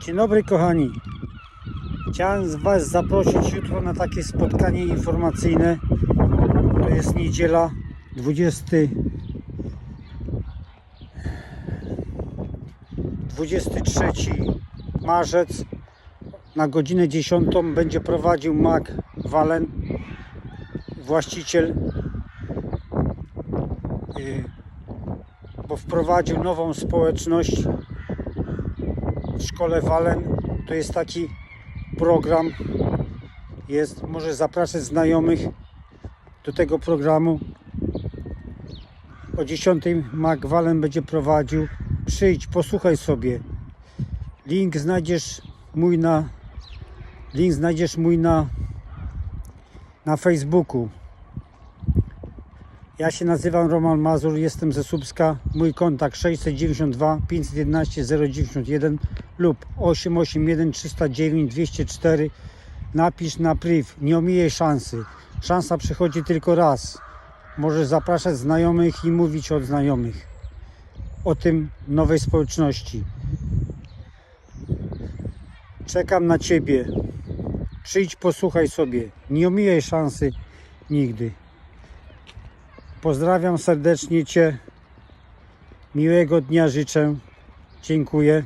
Dzień dobry kochani. Chciałem z Was zaprosić jutro na takie spotkanie informacyjne. To jest niedziela 20 23 marzec na godzinę 10 będzie prowadził Mark Walen, właściciel, y, bo wprowadził nową społeczność szkole Walen. To jest taki program. Jest, może zapraszać znajomych do tego programu. O 10 Mark Walen będzie prowadził. Przyjdź, posłuchaj sobie. Link znajdziesz mój na link znajdziesz mój na na Facebooku. Ja się nazywam Roman Mazur, jestem ze Słupska. Mój kontakt 692 511 091 lub 881 309 204. Napisz na priv, nie omijaj szansy. Szansa przychodzi tylko raz. Możesz zapraszać znajomych i mówić od znajomych o tym nowej społeczności. Czekam na Ciebie. Przyjdź, posłuchaj sobie. Nie omijaj szansy nigdy. Pozdrawiam serdecznie Cię. Miłego dnia życzę. Dziękuję.